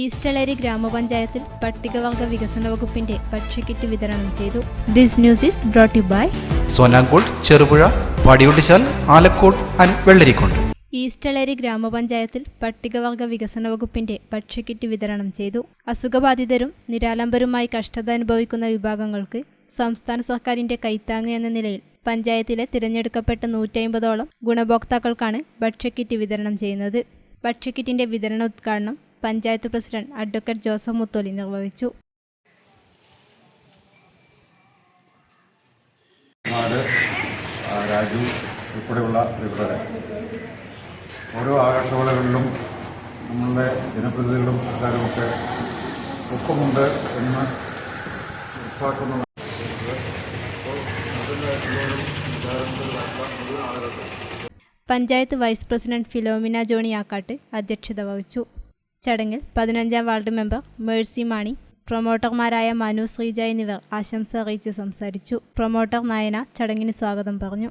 ഈസ്റ്റളേരി ഗ്രാമപഞ്ചായത്തിൽ പട്ടികവർഗ വികസന വകുപ്പിന്റെ ഭക്ഷ്യക്കിറ്റ് വിതരണം ചെയ്തു. This news is brought you by Sonankode Cherupuzha Padiyottuchal Alakode and Vellarikode East Eleri ഗ്രാമപഞ്ചായത്തിൽ പട്ടികവർഗ വികസന വകുപ്പിന്റെ ഭക്ഷ്യക്കിറ്റ് വിതരണം ചെയ്തു. അസുഖബാധിതരും നിരാലംബരുമായി കഷ്ടത അനുഭവിക്കുന്ന വിഭാഗങ്ങൾക്ക് സംസ്ഥാന സർക്കാരിന്റെ കൈത്താങ് എന്ന നിലയിൽ പഞ്ചായത്തിലെ തിരഞ്ഞെടുക്കപ്പെട്ട നൂറ്റമ്പതോളം ഗുണഭോക്താക്കൾക്കാണ് ഭക്ഷ്യക്കിറ്റ് വിതരണം ചെയ്യുന്നത്. ഭക്ഷ്യക്കിറ്റിന്റെ വിതരണ ഉദ്ഘാടനം panchayat president advocate Joseph Mutholi നിർവഹിച്ചു. രാജു ഉൾപ്പെടെയുള്ള ഇവരുടെ ഓരോ ആകാശവാളകളിലും നമ്മളുടെ ജനപ്രതിനിധികളും സർക്കാരുമൊക്കെ ഒപ്പമുണ്ട് എന്ന് ഉറപ്പാക്കുന്ന panchayat vice president Philomena Johnny Akkattu അധ്യക്ഷത വഹിച്ചു. ചടങ്ങിൽ പതിനഞ്ചാം വാർഡ് മെമ്പർ മേഴ്സി മാണി പ്രൊമോട്ടർമാരായ മനു ശ്രീജ എന്നിവർ ആശംസ അറിയിച്ച് സംസാരിച്ചു. പ്രൊമോട്ടർ നയന ചടങ്ങിന് സ്വാഗതം പറഞ്ഞു.